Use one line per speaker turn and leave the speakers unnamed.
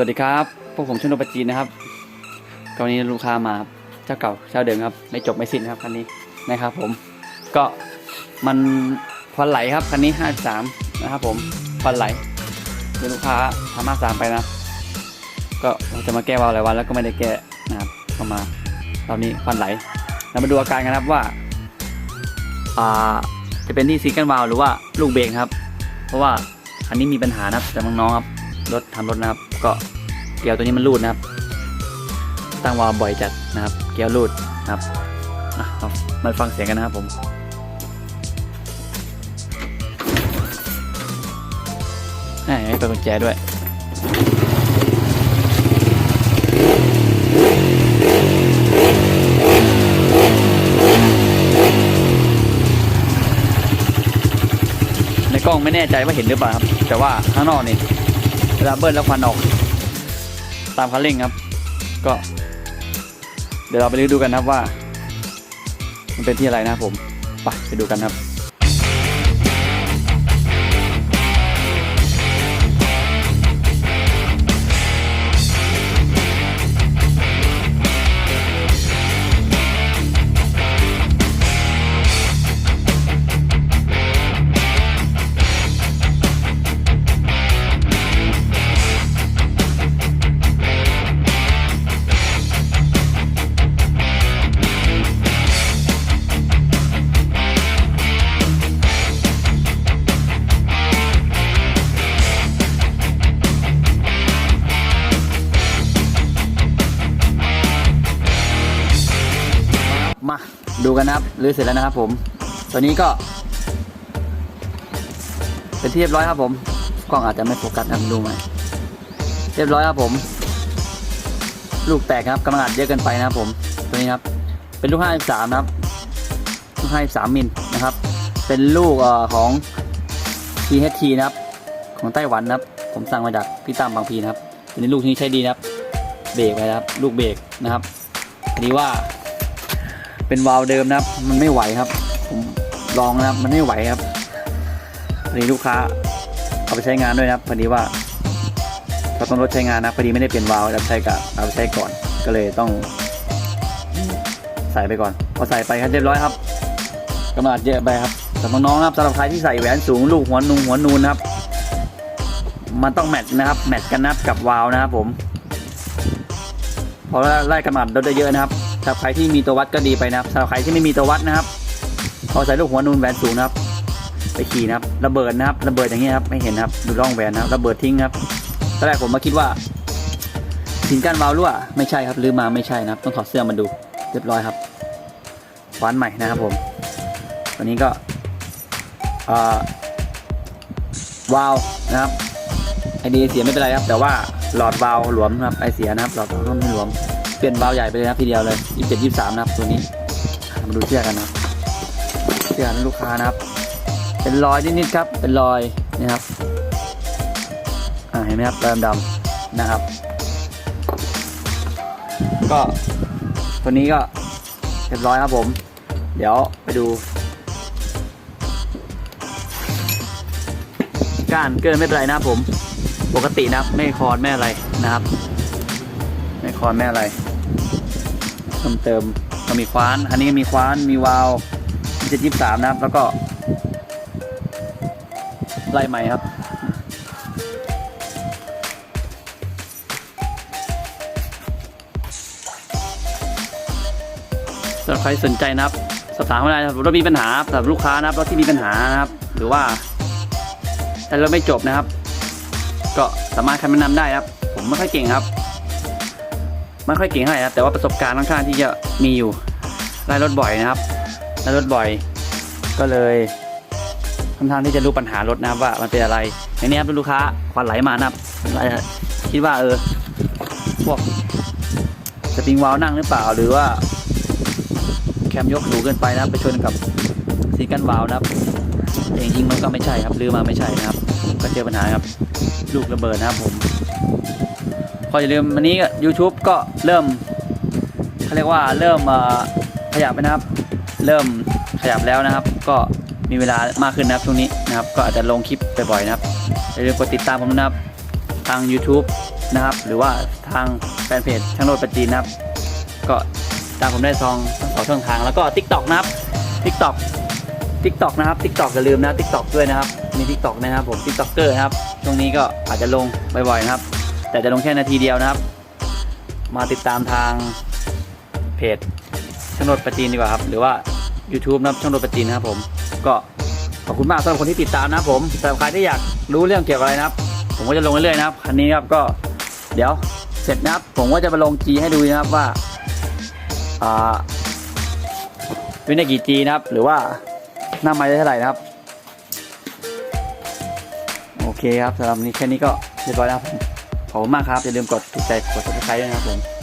วัสดีครับ พวกผมชนปจีนนะครับกรณีลูกค้ามาเจ้าเก่าเจ้าเดิมครับ ไม่จบไม่สิ้นครับคันนี้นะครับผม ก็มันควันไหลครับคันนี้53นะครับผมควันไหลคือลูกค้าทำ53ไปนะ ก็จะมาแก้วาล์วหลายวันแล้วก็ไม่ได้แก้นะครับก็มาตอนนี้ควันไหล เรามาดูอาการกันครับว่าอ่าจะเป็นที่ซีกันวาล์วหรือว่าลูกเบรกครับ เพราะว่าคันนี้มีปัญหานะครับจากน้องๆครับรถทำรถนะครับ ก็เกลียวตัวนี้มันรูดนะครับ ตั้งวาล์วบ่อยจัดนะครับ เกลียวรูดนะครับมาฟังเสียงกันนะครับผมแหมให้เปิดกุญแจด้วยในกล้องไม่แน่ใจว่าเห็นหรือเปล่าครับ แต่ว่าข้างนอกนี่ เวลาเบิ้ลแล้วควันออก ตามคันเร่งครับ ก็ เดี๋ยวเราไปดูกันนะครับว่า มันเป็นที่อะไรนะผมไปไปดูกันครับ ดูกันนะครับรื้อเสร็จแล้วนะครับผม ตัวนี้ก็ เป็นที่เรียบร้อยครับผม กล้องอาจจะไม่โฟกัสนะดูไหมเรียบร้อยครับผม ลูกแตกครับกำลังอัดเยอะเกินไปนะครับผม ตัวนี้ครับ เป็นลูก 53 นะครับ ลูก 53 มิลนะครับ เป็นลูกอของ THT นะครับ ของไต้หวันนะครับ ผมสั่งมาจากพี่ตั้มบางพีนะครับอันนี้ลูกนี้ใช้ดีนะครับ เบรกไว้นะครับ ลูกเบรกนะครับพอดีว่า เป็นวาล์วเดิมนะครับ มันไม่ไหวครับ ผมลองนะครับ มันไม่ไหวครับพอดีลูกค้าเอาไปใช้งานด้วยนะครับพอดีว่าเขาต้องรถใช้งานนะพอดีไม่ได้เปลี่ยนวาล์วแล้วใช้กับเอาไปใช้ก่อนก็เลยต้อง ใส่ไปก่อนพอใส่ไปครับเรียบร้อยครับกำลังเยอะไปครับสำหรับน้องครับสำหรับใครที่ใส่แหวนสูงลูกหัวนูนหัวนูนนะครับ มันต้องแมทนะครับ แมทกันนะครับกับวาล์วนะครับผมเพราะว่าไล่กำลังรถได้เยอะนะครับ สำหรับใครที่มีตัววัดก็ดีไปนะครับสำหรับใครที่ไม่มีตัววัดนะครับพอใส่ลูกหัวนูนแหวนสูงนะครับ ไปขี่นะครับระเบิดนะครับระเบิดอย่างเงี้ครับไม่เห็นครับดูร่องแหวนนะครับระเบิดทิ้งครับตอนแรกผมมาคิดว่าสินก้านวาล์วรั่วไม่ใช่ครับลืมมาไม่ใช่นะครับ ต้องถอดเสื้อมาดูเรียบร้อยครับวานใหม่นะครับผมตัวนี้ก็วาล์วนะครับไอเดียเสียไม่เป็นไรครับ แต่ว่าหลอดวาล์วหลวมนะครับไอเสียนะครับหลอดวาล์วไม่หลวม เปลี่ยนวาล์วใหญ่ไปเลยนะทีเดียวเลยยี่สิบเจ็ดยี่สิบสามนะครับตัวนี้มาดูเสื้อกกันนะครับเสื้อของลูกค้านะครับ เป็นรอยนิดๆครับ เป็นรอยนี่ครับอ่าเห็นไหมครับรอยดำนะครับ ก็ตัวนี้ก็เรียบร้อยครับผม เดี๋ยวไปดูก้านเกินไม่เป็นไรนะครับผม ปกตินะครับไม่คอนไม่อะไรนะครับ ไม่คอนไม่อะไร เพิ่มเติมก็มีคว้าน อันนี้มีคว้านมีวาล์วเจ็ดยี่สามนะครับ แล้วก็ไล่ใหม่ครับสำหรับใครสนใจนะครับสอบถามเข้ามาได้ครับรถมีปัญหาสำหรับลูกค้านะครับรถที่มีปัญหานะครับ หรือว่าแต่เราไม่จบนะครับ ก็สามารถคำแนะนำได้ครับ ผมไม่ค่อยเก่งครับ ไม่ค่อยเก่งเท่าไหร่นะครับแต่ว่าประสบการณ์ค่อนข้างที่จะมีอยู่ไล่รถบ่อยนะครับไล่รถบ่อย ก็เลยค่อนข้างที่จะรู้ปัญหารถนะครับว่ามันเป็นอะไรในนี้ครับลูกค้าควันไหลมานะครับอาจจะคิดว่าเออพวกสปริงวาลวนั่งหรือเปล่า หรือว่า แคมยกสูงเกินไปนะไปชนกับซีกันวาลวนะครับแต่จริงๆมันก็ไม่ใช่ครับลือมาไม่ใช่นะครับ ก็เจอปัญหาครับ ลูกระเบิดนะครับผม พออย่าลืมวันนี้ YouTube ก็เริ่มเขาเรียกว่าเริ่มขยับไปนะครับ เริ่มขยับแล้วนะครับ ก็มีเวลามากขึ้นนะครับช่วงนี้นะครับ ก็อาจจะลงคลิปบ่อยๆนะครับอย่าลืมกดติดตามผมนะครับทาง YouTube นะครับ หรือว่าทางแฟนเพจช่างโนดประจีนนะครับ ก็ตามผมได้ซองสองช่องทางแล้วก็ Tik t o อกนะครับ Tik t o อก Tik t o อกนะครับ Tik t o อกอย่าลืมนะ Tik t o อกด้วยนะครับมี Tik t o อกนะครับผม Tik t o อกเกอร์นะครับ ช่วงนี้ก็อาจจะลงบ่อยๆนะครับ แต่จะลงแค่นาทีเดียวนะครับ มาติดตามทางเพจช่างโนประจีนดีกว่าครับ หรือว่า YouTube นะครับช่างโนประจีนนะครับผมก็ขอบคุณมากสำหรับคนที่ติดตามนะครับผมสำหรับใครที่อยากรู้เรื่องเกี่ยวกับอะไรนะครับ ผมก็จะลงเรื่อยๆนะครับคันนี้ครับก็เดี๋ยวเสร็จนะครับ ผมก็จะมาลง G ให้ดูนะครับว่าอ่าวินากี่ G นะครับ หรือว่าหน้าไม้ได้เท่าไหร่นะครับ โอเคครับสำหรับนี้แค่นี้ก็เรียบร้อยแล้วครับ ขอบคุณมากครับ อย่าลืมกดถูกใจ กดติดตามด้วยนะครับผม